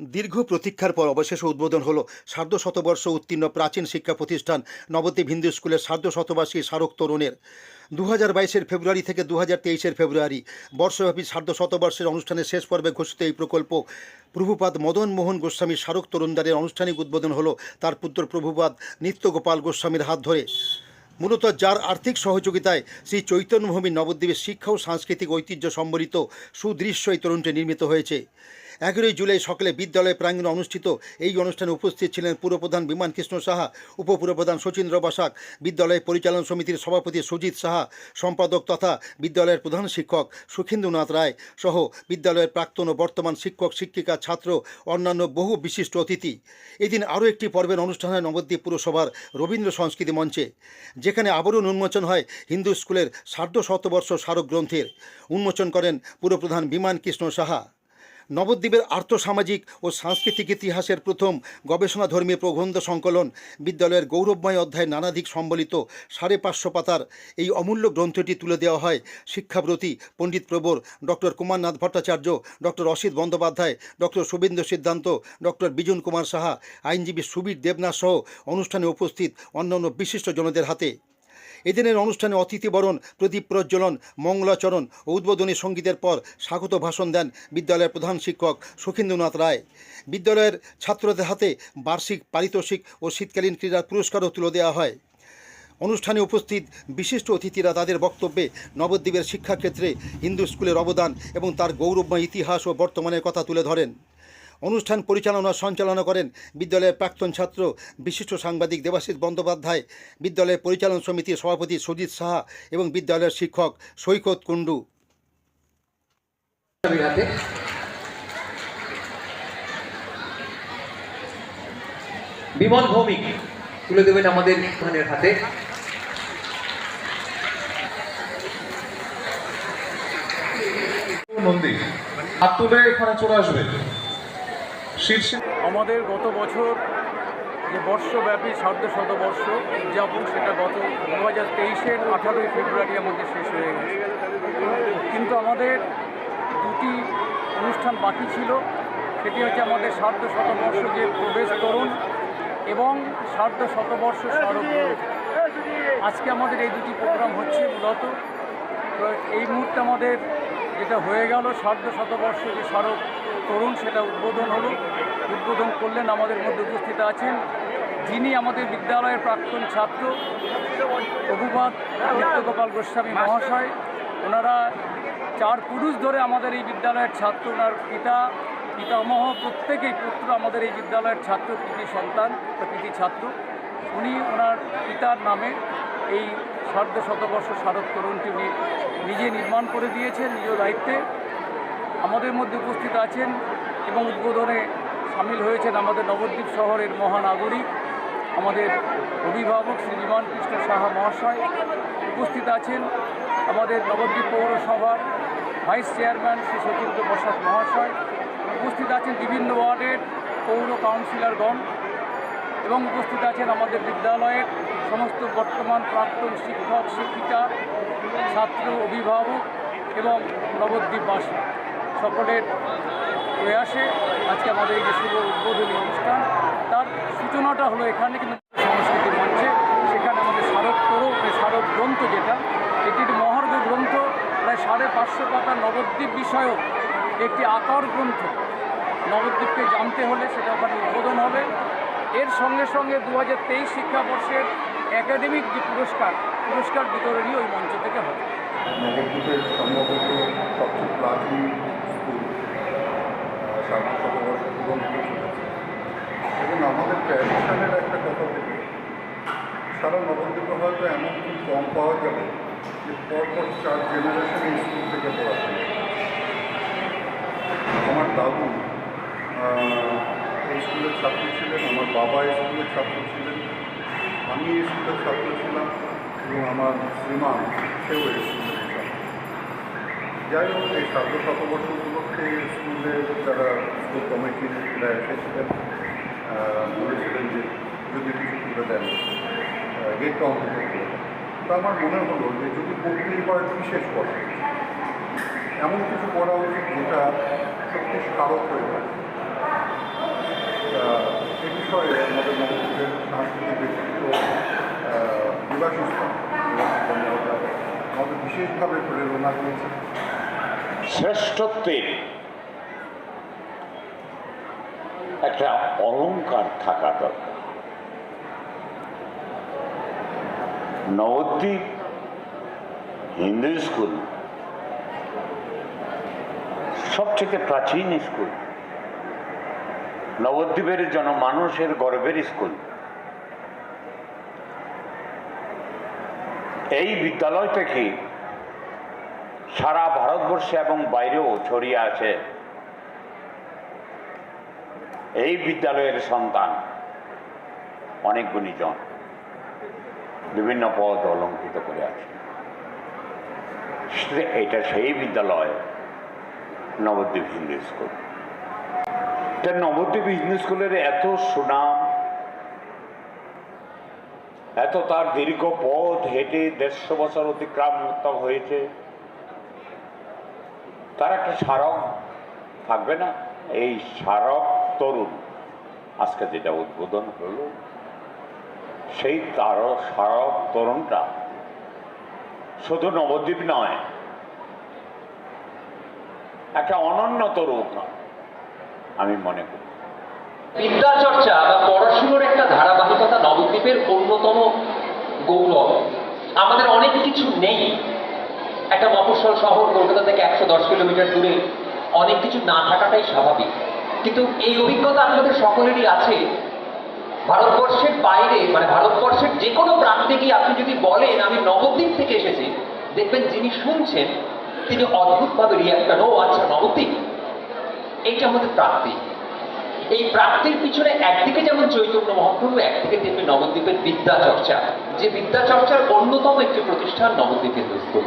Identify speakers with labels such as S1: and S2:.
S1: দীর্ঘ প্রতীক্ষার পর অবশেষে উদ্বোধন হলো সার্ধ শতবর্ষ উত্তীর্ণ প্রাচীন শিক্ষা প্রতিষ্ঠান নবদ্বীপ হিন্দু স্কুলের সার্ধ শতবার্ষিকী স্মারক তরুণের। দু হাজার বাইশের ফেব্রুয়ারি থেকে দু হাজার তেইশের ফেব্রুয়ারি বর্ষব্যাপী সার্ধ শতবর্ষের অনুষ্ঠানের শেষ পর্বে ঘোষিত এই প্রকল্প প্রভুপাদ মদন মোহন গোস্বামীর স্মারক তরুণদারের আনুষ্ঠানিক উদ্বোধন হলো তার পুত্র প্রভুপাদ নিত্যগোপাল গোস্বামীর হাত ধরে। মূলত যার আর্থিক সহযোগিতায় শ্রী চৈতন্যভূমি নবদ্বীপের শিক্ষা ও সাংস্কৃতিক ঐতিহ্য সম্বলিত সুদৃশ্য এই তরুণটি নির্মিত হয়েছে। এগারোই জুলাই সকালে বিদ্যালয় প্রাঙ্গণে অনুষ্ঠিত এই অনুষ্ঠানে উপস্থিত ছিলেন পুরপ্রধান বিমান কৃষ্ণ সাহা, উপপুরপ্রধান শচীন্দ্র বসাক, বিদ্যালয় পরিচালন সমিতির সভাপতি সুজিত সাহা, সম্পাদক তথা বিদ্যালয়ের প্রধান শিক্ষক সুখেন্দুনাথ রায় সহ বিদ্যালয়ের প্রাক্তন ও বর্তমান শিক্ষক, শিক্ষিকা, ছাত্র, অন্যান্য বহু বিশিষ্ট অতিথি। এদিন আরও একটি পর্বের অনুষ্ঠান হয় নবদ্বীপ পুরসভার রবীন্দ্র সংস্কৃতি মঞ্চে যেখানে আবরণ উন্মোচন হয় হিন্দু স্কুলের সার্ধ শতবর্ষ স্মারক গ্রন্থের উন্মোচন করেন পুরপ্রধান বিমান কৃষ্ণ সাহা। নবদ্বীপের আর্থসামাজিক ও সাংস্কৃতিক ইতিহাসের প্রথম গবেষণাধর্মী প্রবন্ধ সংকলন বিদ্যালয়ের গৌরবময় অধ্যায় নানাদিক সম্বলিত সাড়ে পাঁচশো পাতার এই অমূল্য গ্রন্থটি তুলে দেওয়া হয় শিক্ষাব্রতী পণ্ডিত প্রবর doctor Kumarnath Bhattacharya doctor Asit Bandyopadhyay doctor Shubhendu Siddhanta doctor Bijan Kumar Saha, আইনজীবী সুবীর দেবনাথ সহ অনুষ্ঠানে উপস্থিত অন্যান্য বিশিষ্ট জনদের হাতে। এদিনের অনুষ্ঠানে অতিথিবরণ প্রদীপ প্রজ্বলন, মঙ্গলাচরণ ও উদ্বোধনী সঙ্গীতের পর স্বাগত ভাষণ দেন বিদ্যালয়ের প্রধান শিক্ষক সুখেন্দ্রনাথ রায়। বিদ্যালয়ের ছাত্রদের হাতে বার্ষিক, পারিতোষিক ও শীতকালীন ক্রীড়ার পুরস্কারও তুলে দেওয়া হয়। অনুষ্ঠানে উপস্থিত বিশিষ্ট অতিথিরা তাদের বক্তব্যে নবদ্বীপের শিক্ষাক্ষেত্রে হিন্দু স্কুলের অবদান এবং তার গৌরবময় ইতিহাস ও বর্তমানের কথা তুলে ধরেন। অনুষ্ঠান পরিচালনা সঞ্চালনা করেন বিদ্যালয়ের প্রাক্তন ছাত্র বিশিষ্ট সাংবাদিক দেবাশিস বন্দ্যোপাধ্যায় বিদ্যালয়ের পরিচালন সমিতির সভাপতি সুজিত সাহা এবং বিদ্যালয়ের শিক্ষক সৈকত কুণ্ডু।
S2: বিমল ভৌমিক তুলে দেবেন আমাদের খানের হাতে।
S3: নন্দী হাত তুলে এখানে চলে আসবে। শীর্ষে।
S4: আমাদের গত বছর যে বর্ষব্যাপী সার্ধ শতবর্ষ উদযাপন, সেটা গত দু হাজার তেইশের আঠারোই ফেব্রুয়ারি আমাদের শেষ হয়ে গেছে। কিন্তু আমাদের দুটি অনুষ্ঠান বাকি ছিল। সেটি হচ্ছে আমাদের সার্ধ শতবর্ষ যে প্রবেশ তরুণ এবং সার্ধ শতবর্ষ স্মারক। আজকে আমাদের এই দুটি প্রোগ্রাম হচ্ছে মূলত। এই মুহূর্তে আমাদের যেটা হয়ে গেল সার্ধ শতবর্ষ যে স্মারক তরুণ, সেটা উদ্বোধন হলো। উদ্বোধন করলেন আমাদের মধ্যে উপস্থিত আছেন যিনি আমাদের বিদ্যালয়ের প্রাক্তন ছাত্র প্রভুপাত নিত্যগোপাল গোস্বামী মহাশয়। ওনারা চার পুরুষ ধরে আমাদের এই বিদ্যালয়ের ছাত্র, ওনার পিতা, পিতামহ, প্রত্যেকেই পুত্র আমাদের এই বিদ্যালয়ের ছাত্র কৃতি সন্তান কৃতি ছাত্র। উনি ওনার পিতার নামে এই সার্ধ শতবর্ষ স্মারক তরুণটি উনি নিজে নির্মাণ করে দিয়েছেন নিজ দায়িত্বে। আমাদের মধ্যে উপস্থিত আছেন এবং উদ্বোধনে সামিল হয়েছেন আমাদের নবদ্বীপ শহরের মহানাগরিক, আমাদের অভিভাবক শ্রী বিমান কৃষ্ণ সাহা মহাশয় উপস্থিত আছেন, আমাদের নবদ্বীপ পৌরসভার ভাইস চেয়ারম্যান শ্রী সতীন্দ্র প্রসাদ মহাশয় উপস্থিত আছেন বিভিন্ন ওয়ার্ডের পৌর কাউন্সিলরগণ এবং উপস্থিত আছেন আমাদের বিদ্যালয়ের সমস্ত বর্তমান প্রাক্তন শিক্ষক, শিক্ষিকা, ছাত্র, অভিভাবক এবং নবদ্বীপবাসী সকলের প্রয়াসে আজকে আমাদের এই যে শুভ উদ্বোধনী অনুষ্ঠান, তার সূচনাটা হলো এখানে কিন্তু সংস্কৃতি মঞ্চে, সেখানে আমাদের স্মারক তরু স্মারক গ্রন্থ যেটা, এটি একটি মহার্ঘ গ্রন্থ, প্রায় সাড়ে পাঁচশো পাতা নবদ্বীপ বিষয়ক একটি আকার গ্রন্থ। নবদ্বীপকে জানতে হলে সেটা ওখানে উদ্বোধন হবে। এর সঙ্গে সঙ্গে দু হাজার তেইশ শিক্ষাবর্ষের একাডেমিক যে পুরস্কার পুরস্কার বিতরণী ওই মঞ্চ থেকে হবে।
S5: নবদ্বীপের সম্ভবত সবচেয়ে প্রাচীন স্কুল শতবর্ষ এবং আমাদের ট্র্যাডিশনের একটা কথা বলি সারা নবদ্বীপে হয়তো এমন খুব কম পাওয়া যাবে যে পরপর চার জেনারেশন স্কুল থেকে পড়াশোনা আমার দাদু ছাত্র ছিলেন, আমার বাবা স্কুলের ছাত্র ছিলেন, আমি স্কুলের ছাত্র ছিলাম এবং আমার শ্রীমান সেও স্কুলের ছাত্র যাই হোক, এই সার্ধ শতবর্ষ উপলক্ষে স্কুলের যারা স্কুল কমিটিরা এসেছিলেন বলেছিলেন যে যদি কিছু তুলে দেন গেটটা অন্তত করে দেন। তো আমার মনে হলো যে যদি করতেই হয় বিশেষ করা এমন কিছু করা উচিত যেটা সত্যি স্মারক হয়ে যায়
S6: শ্রেষ্ঠত্বের একটা অলংকার থাকা দরকার। নবদ্বীপ হিন্দু স্কুল সবথেকে প্রাচীন স্কুল, নবদ্বীপের জনমানুষের গর্বের স্কুল। এই বিদ্যালয় থেকে সারা ভারতবর্ষে এবং বাইরেও ছড়িয়ে আছে এই বিদ্যালয়ের সন্তান। অনেক গুণীজন বিভিন্ন পদ অলঙ্কৃত করে আছে। এটা সেই বিদ্যালয়, নবদ্বীপ হিন্দু স্কুল। এটা নবদ্বীপ হিন্দু স্কুলের এত সুনাম, এত তার দীর্ঘ পথ হেঁটে দেড়শো বছর অতিক্রান্ত হয়েছে। তার একটা স্মারক থাকবে না। এই স্মারক তরুণ আজকে যেটা উদ্বোধন হলো, সেই তার স্মারক তরুণটা শুধু নবদ্বীপ নয়, একটা অনন্য তরুণ আমি মনে করি।
S2: বিদ্যা চর্চা বা পড়াশুনোর একটা ধারাবাহিকতা নবদ্বীপের অন্যতম গৌরব। আমাদের অনেক কিছু নেই। একটা মফস্বল শহর কলকাতা থেকে একশো দশ কিলোমিটার দূরে অনেক কিছু না থাকাটাই স্বাভাবিক। কিন্তু এই অভিজ্ঞতা আপনাদের সকলেরই আছে। ভারতবর্ষের বাইরে মানে ভারতবর্ষের যে কোনো প্রান্তে গিয়ে আপনি যদি বলেন, আমি নবদ্বীপ থেকে এসেছি, দেখবেন যিনি শুনছেন, তিনি অদ্ভুতভাবে রিয়াক্ট করেন ও আচ্ছা নবদ্বীপ। এইটা আমাদের প্রাপ্তি। এই প্রাপ্তির পিছনে একদিকে যেমন চৈতন্য মহাপ্রভু, একদিকে তেমনি নবদ্বীপের বিদ্যা চর্চা যে বিদ্যা চর্চার অন্যতম একটি প্রতিষ্ঠান নবদ্বীপের স্কুল